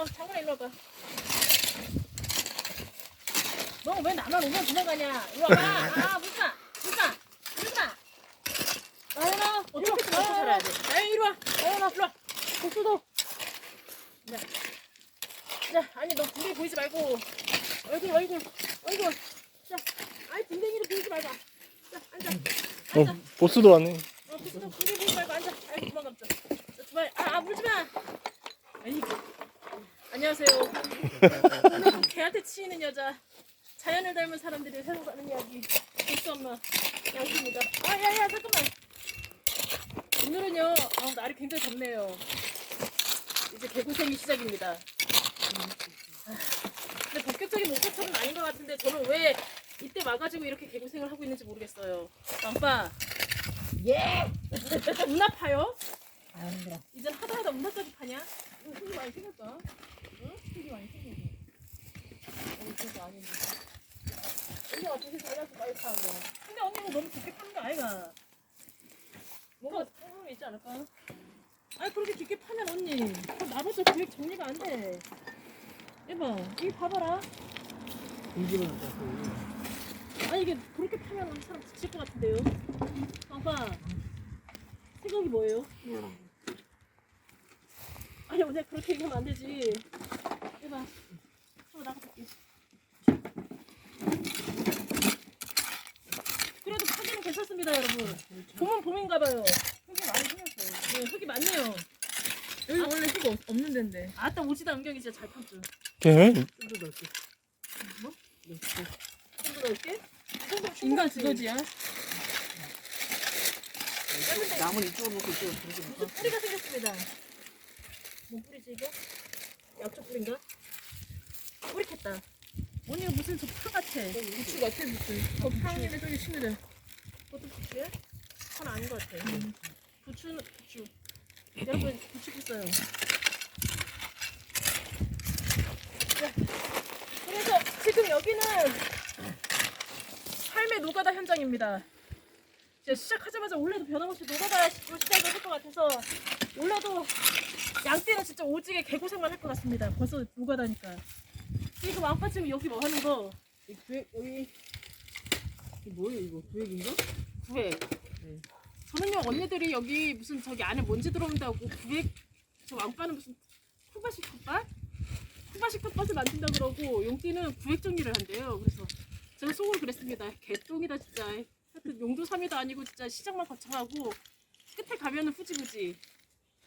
어, 장군아 일로 와봐. 너 왜 나만 오면 도망가냐? 일로 와봐. 아, 물마, 물마, 물마. 나연아, 어떻게 먹고 살아야 돼? 나연 이리 와. 나연아, 일로 와. 복수도. 자, 자, 아니 너 분개 보이지 말고 얼굴, 얼굴, 얼굴. 자, 아이 분댕이를 보이지 말고. 자, 앉아. 어, 앉아. 보스도 왔네. 어, 복수도 분개 보이지 말고 앉아. 아이 도망갔자 주말, 아, 아 물지 마. 아이고. 안녕하세요. 개한테 치이는 여자. 자연을 닮은 사람들이 세상 사는 이야기. 복수 엄마 양수입니다. 아, 야, 야, 잠깐만. 오늘은요, 아, 날이 굉장히 덥네요. 이제 개고생이 시작입니다. 아, 근데 본격적인 목표처럼 아닌 것 같은데 저는 왜 이때 와가지고 이렇게 개고생을 하고 있는지 모르겠어요. 왕빠. 예! 운 아파요? 아 힘들어. 이젠 하다 하다 운동까지 파냐? 응, 흙이 많이 생겼다. 응? 흙이 많이 생겼어. 어, 그거 아닌데. 언니가 되게 잘나서 많이 파는 거야. 근데 언니는 너무 깊게 파는 거 아이가? 뭔가 problem 있지 않을까? 아니 그렇게 깊게 파면 언니 그럼 나로서 계획 정리가 안 돼. 해봐, 이 봐봐라. 공기만 갖고. 아니 이게 그렇게 파면 우리 사람 지칠 것 같은데요? 봐봐. 생각이 뭐예요? 아니 내가 그렇게 얘기하면 안 되지. 해봐. 나가볼게. 그래도 파기는 괜찮습니다, 여러분. 봄은 봄인가봐요. 흙이 많이 생겼어. 네, 흙이 많네요. 여기 원래 흙 없- 없는 데인데. 아따 오지다 은경이 진짜 잘 팠죠. 걔? 좀더 넓게. 뭐? 좀더 넓게? 이 정도면 인간. 두더지야. 나무는 이쪽으로 놓고 이쪽으로 무슨 놓고. 뿌리가 생겼습니다. 뭔 뿌리지 이거? 약초 뿌리인가? 뿌리 캤다. 언니 무슨 저파 같아. 부추 같아 부추. 저 파운님이 저기 친구들. 그것도 부추야? 그건 아닌 것 같아. 부추는 부추. 여러분 부추 있어요. 네. 그래서 지금 여기는 삶의 노가다 현장입니다. 이제 시작하자마자 원래도 변함없이 노가다 시- 시작을 할 것 같아서 원래도 양띠는 진짜 오지게 개고생만 할 것 같습니다. 벌써 노가다니까. 지금 왕빠 지금 여기 뭐 하는 거? 이 구획 여기 이게 뭐예요 이거 구획인가? 구획. 네. 저는요 언니들이 여기 무슨 저기 안에 먼지 들어온다고 구획 저 왕빠는 무슨 쿠바식 텃밭? 쿠바식 텃밭을 만든다 그러고 용띠는 구획 정리를 한대요. 그래서 제가 속으로 그랬습니다. 개똥이다 진짜. 하여튼 용도 삼이도 아니고 진짜 시장만 거창하고 끝에 가면은 후지부지.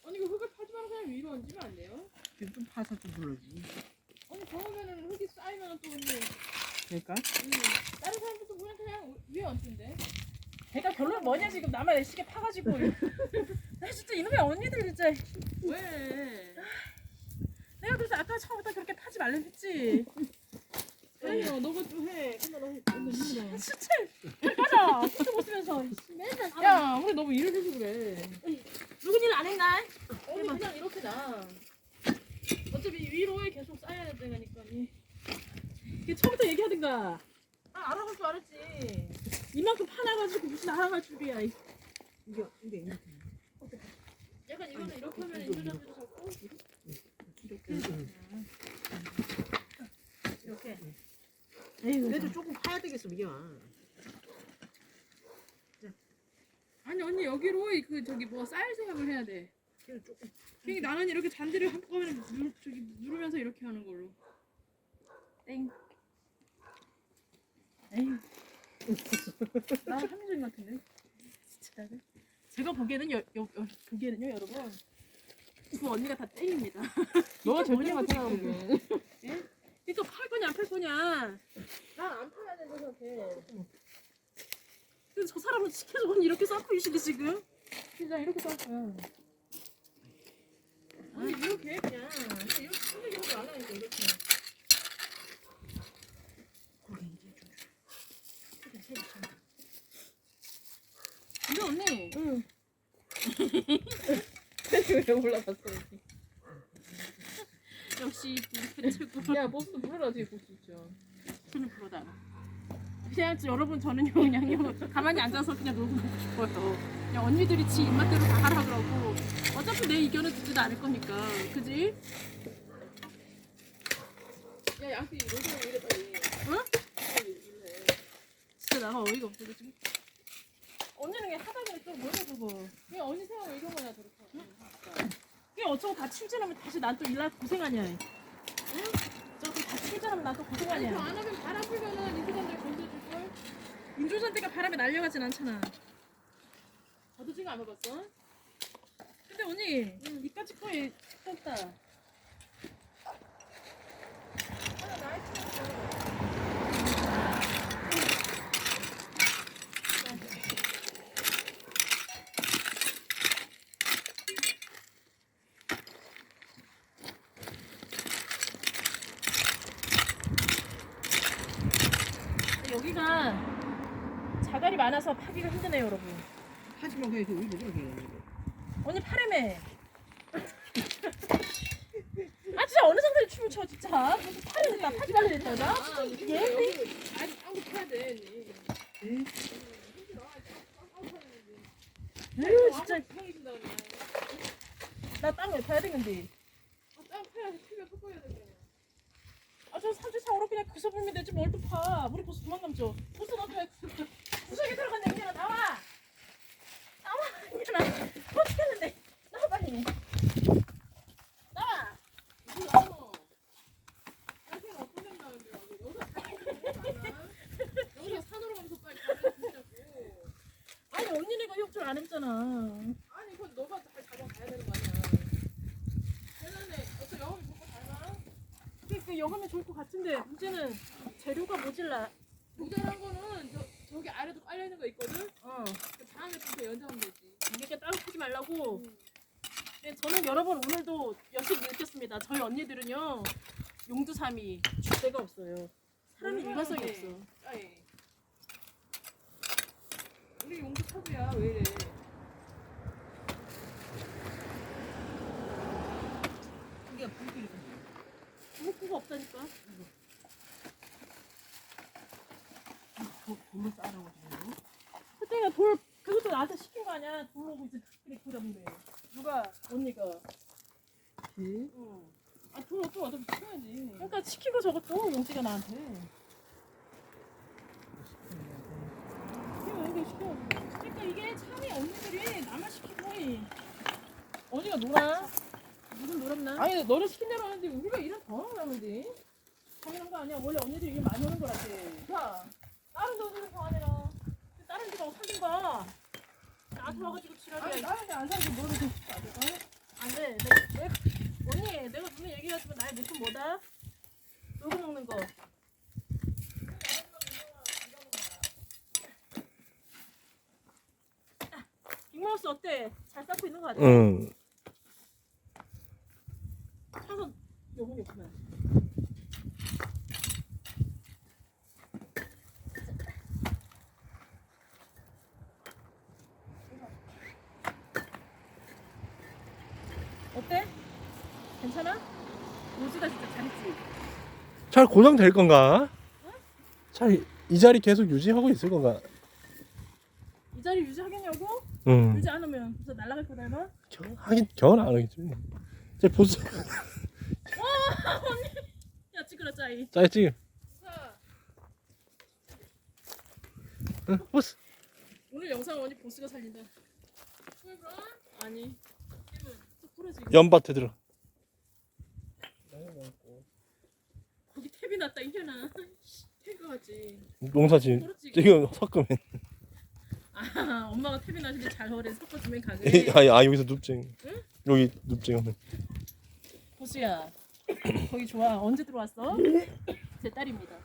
아니 이거 흙을 파지 말고 그냥 위로 얹으면 안 돼요? 이거 좀 파서 좀 불러주지. 그러면은 흙이 쌓이면 또 언니. 그러니까 음, 다른 사람들도 그냥 그냥 위에 얹던데. 걔가 결론 뭐냐 지금 나만 애시게 파가지고. 나 진짜 이놈의 언니들 진짜. 왜? 내가 그래서 아까 처음부터 그렇게 파지 말라 했지. 아니요 너가 좀 해. 근데 너 이거 힘들어. 진짜 가자. 진짜 못 쓰면서 맨날 야야 우리 너무 일을 해서 그래. 누군 일 안 했나? 언니 그냥 이렇게 나. 어차피 위로에 계속 쌓여야 되니까. 이게 처음부터 얘기하든가. 아 알아볼 줄 알았지. 이만큼 파놔가지고 무슨 알아갈 줄이야. 이. 이게 이게 이렇게. 약간 이거는 이렇게 하면 인조잔디도 잡고 이렇게. 에이구. 그래도 조금 파야 되겠어 미경아. 아니 언니 여기로 이 그 저기 뭐 쌓일 생각을 해야 돼. 그래도 조금. 그러니까 나는 이렇게 잔디를 한꺼번에 누, 저기 누르면서 이렇게 하는 걸로. 땡. 에이. 나 합리적인 것 같은데. 진짜. 제가 보기에는 여, 여, 여, 보기에는요 여러분. 두 언니가 다 땡입니다. 너가 뭐냐고, 같아 지금. 이거 팔 거냐 안 팔 거냐. 난안 파야 된다 생각해. 근데 저 사람은 시켜서 언니 이렇게 쌓고 있으니 지금. 진짜 이렇게 쌓았어요. 아니 이렇게 그냥 이렇게 힘들게 하지 말라니까 이렇게. 근데 언니. 응. 왜 올라갔어 여기? 역시 최고. 야 보스 불러라 뒤에 보스 있죠. 저는 그러다. 그냥 저- 여러분 저는요 그냥 요 가만히 앉아서 그냥 놀고 싶어요. 그냥 언니들이 지 입맛대로 다 하라 그러고 어차피 내 의견을 듣지도 않을 거니까, 그지? 야 양띠 로딩 왜 이래 빨리. 응? 빨리 일해. 진짜 나가 어이가 없어 지금. 언니는 그냥 하다가 또 뭐야 그거. 그냥 언니 생각 왜 이런 거냐 저렇게. 그게 어쩌고 다 출전하면 다시 난 또 일날 고생하냐. 응? 저거 다 출전하면 난 또 아니 고생하냐. 그안 하면 바람 불면은 인수관들 건져줄 걸. 인조잔대가 바람에 날려가진 않잖아. 저도 지금 안 해봤어. 근데 언니 이까짓 거에 떴다. 여기가 자갈이 많아서 파기가 힘드네요, 여러분. 하지만 그게 그 의도 저기. 언니 파래매. 아 진짜 어느 정도의 춤을 춰 진짜 무슨 파래 됐다 파지 발레 됐다 나 아, 진짜 얘 아니 아무 해야 돼. 에휴 진짜 형이 준다 그냥. 나땅왜 파야 되는데 아땀 패야지 피가 섞어야 돼. 아저 삼주상으로 그냥 구서 불면 되지 뭘 또 파 우리 보스 도망감죠 보스 너 그냥 구- 구석에 들어간 냉장아 나와. 나와. 이년아 어떻게 했는데. 나와 빨리. 나와. 근데. 아니 언니네 가안 했잖아. 아니 그건 너가 잘 잡아가야 되는 거 아니야. 걔네는 어떤 영업이 보고 닮아? 그, 그 여금이 좋을 것 같은데 문제는 재료가 모질라. 모자란 거는 저 저기 아래도 깔려 있는 거 있거든. 어 그 다음에 좀 연장하면 되지. 이게 따로 하지 말라고 음. 네, 저는 여러분 오늘도 여실 느꼈습니다. 저희 언니들은요 용두삼이 줄 데가 없어요. 사람이 얼마나 일관성이 돼? 없어. 아이. 우리 용도 차부야 왜 이래? 이게 불길이. 부목구가 없다니까. 돌로 싸라고 지금. 그때가 돌 그것도 나한테 시킨 거 아니야. 돌 오고 이제 그래 그러는데 누가 언니가. 그 응. 아돈 없으면 어차피 쳐야지. 그러니까 시키고 저것도 용지가 나한테. 이거 이거 시켜. 그러니까 이게 참이 언니들이 나만 시키고 언니가 놀아. 무슨 놀았나? 아니 너를 시킨 대로 하는데 우리가 일은 더 하면 돼. 당연한 거 아니야. 원래 언니들이 일 많이 하는 거라지. 자, 다른 데들은 더 하네요. 다른 데가 살든가. 나한테 와가지고 아니 지랄이야. 나한테 안 너를 좀 시켜 안 될까? 안 돼. 내, 내, 언니, 내가 분명 얘기하지만 나의 목숨 뭐다? 놀고 먹는 거. 빅마우스 어때? 잘 쌓고 있는 거 같아? 응. 차선 요건 없구나. 어때? 괜찮아? 오지다 진짜 잘했지? 잘 고정될 건가? 잘 이 자리 계속 유지하고 있을 건가? 이 자리 유지하겠냐고? 응. 유지 안 하면 벌써 날아갈 거다 마 겨, 하긴 겨울 안 하겠지. 이제 보스 야 찌그러 짜이. 자, 응, 보스. 오늘 영상 언니 보스가 살린다? 아니 또 부러지 이거. 연밭에 들어. 거기 탭이 났다 이년아 태그 하지 농사지. 부러지 지금 섞으면. 아 엄마가 탭이 나시는데 잘 허래 섞어주면 가게 아, 아 여기서 눕쟁. 여기 눕쟁. 보수야 거기 좋아 언제 들어왔어? 제 딸입니다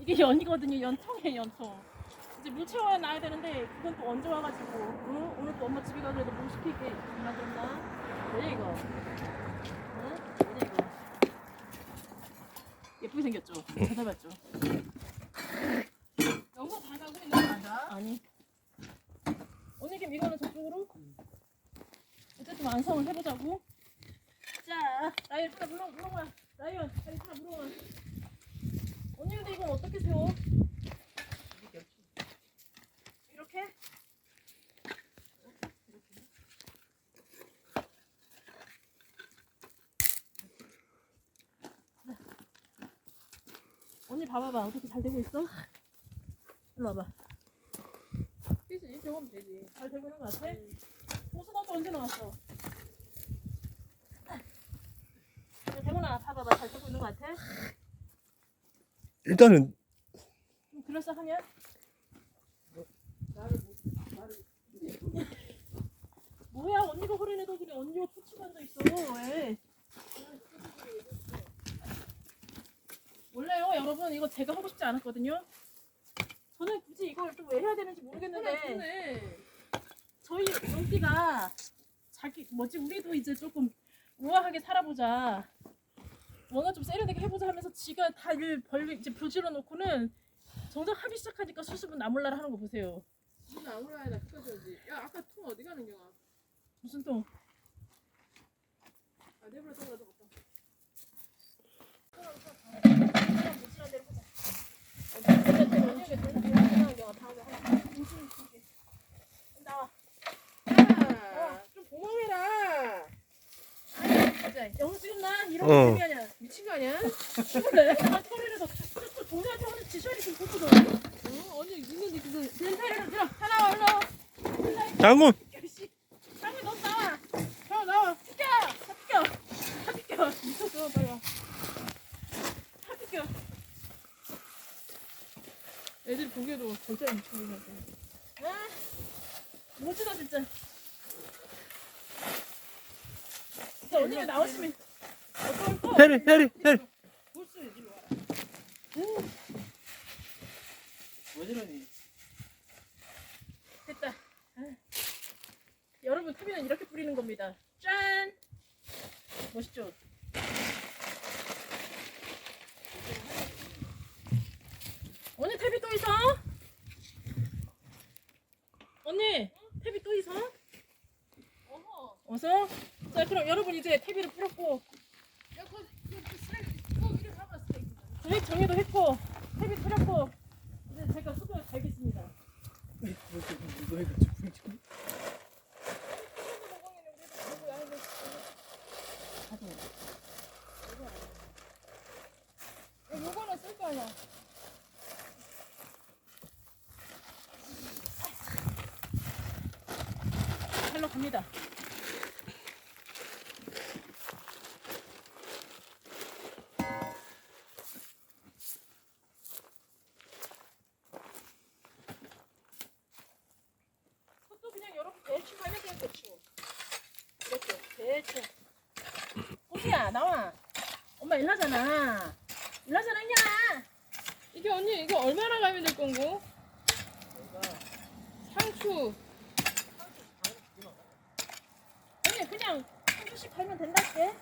이게 연이거든요 연통이에요 연통 이제 물 채워야 나야 되는데 그건 또 언제 와가지고 응? 오늘 또 엄마 집에 가서 그래도 물 시킬게 전화 들었나? 뭐야 이거 응? 뭐냐 이거 예쁘게 생겼죠? 찾아봤죠? 영상 다 가고 있는 거 맞아? 아니 언니 김 이거는 저쪽으로 어쨌든 완성을 해보자고 자 라이언 하나 물어 물어봐 라이언 하나 물어봐 언니 근데 이건 어떻게 세워? 이렇게? 언니 봐봐봐 어떻게 잘 되고 있어? 일로 와봐 그래서 이 경험 되지. 잘 되고 있는 거 같아? 보수가도 언제 나왔어? 대문아 봐봐봐 잘 되고 있는 거 같아? 일단은 좀 그럴싸하냐? 나를 못 나를 뭐야 언니가 허리내도 그래 언니가 툭 치고 앉아있어 왜? 원래요 여러분 이거 제가 하고 싶지 않았거든요 저는 굳이 이걸 또 왜 해야 되는지 모르겠는데 좋네. 저희 용띠가 자기 뭐지 우리도 이제 조금 우아하게 살아보자 뭔가 좀 세련되게 해보자 하면서 지가 다일 벌 이제 부질러 놓고는 정작 하기 시작하니까 수습은 나몰라라 하는 거 보세요 무슨 아무나 해나 끝까지. 야 아까 통 어디 가는 경아? 무슨 또아 내버려 둬라 더 갔다. 어. 미친 거 아니야? 그래 나 털이라서 또 동생한테 오늘 지셔리 좀 줬거든 어, 언니 있는데 그거 렌탈을 들어 하나 올라 장군 씨 장미 너 나와 형 나와 비켜 다 비켜 다 비켜 미쳤어 빨리 와다 비켜 애들 보기에도 절대 거 같아. 아 멋지다 진짜. 진짜 언니가 나오시면. 어떨 거 테리 테리 테리. 볼수 있지 와라 왜 저러니? 됐다. 아. 여러분 TV는 이렇게 뿌리는 겁니다. 짠! 멋있죠 언니 탭이 또 있어? 언니 탭이 또 있어? 어서 자 그럼 여러분 이제 탭이를 풀었고 그거 이리 봐봐 스트레이트. 계획 정리도 했고 탭이 풀었고 이제 제가 수고를 야, 요거는 쓸거 아니야. 잘로 갑니다 그것도 그냥 여러분 대충 하면 돼요 대충 이렇게 대충 꼬지 야 나와 엄마 일나잖아 일나잖아 이냐 이게 언니 이거 얼마나 가면 될 건고? 상추. 언니 그냥 한 줄씩 갈면 된다게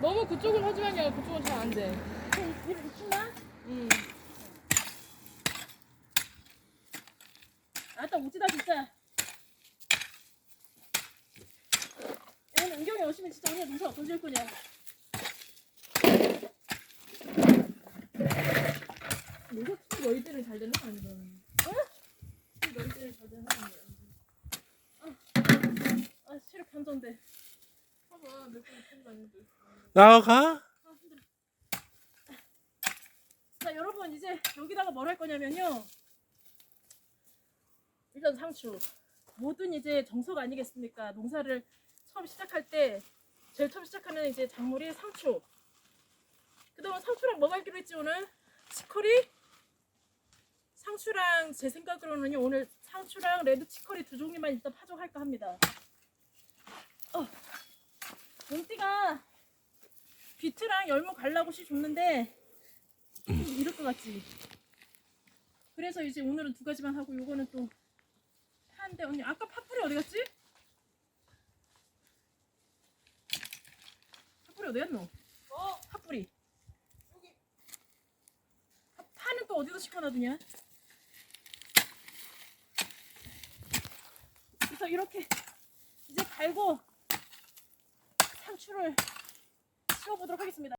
너무 그쪽을 하지 마냐. 그쪽은 잘 안 돼. 그냥 입을 붙이나? 응. 아따 웃지다 진짜 은경이 오시면 진짜 농사 어떤 지을 거냐 이거 특히 너희들은 잘 되는 거 아니야? 특히 너희들은 잘 되는 거 아니야? 아 체력 반전돼. 봐봐, 몇분 캔도 아닌데. 나가? 아자 여러분 이제 여기다가 뭘 할 거냐면요. 일단 상추. 모든 이제 정석 아니겠습니까? 농사를 처음 시작할 때 제일 처음 시작하는 이제 작물이 상추 그다음 상추랑 뭐 갈기로 했지 오늘 치커리 상추랑 제 생각으로는요 오늘 상추랑 레드 치커리 두 종류만 일단 파종할까 합니다 어 용띠가 비트랑 열무 갈라고 씨 줬는데 좀 이럴 것 같지. 그래서 이제 오늘은 두 가지만 하고 요거는 또 파인데 언니 아까 파뿌리 어디 갔지? 파뿌리 어디 갔노? 어, 파뿌리. 여기. 파, 파는 또 어디서 시켜놔두냐? 그래서 이렇게 이제 갈고 상추를 씌워보도록 하겠습니다.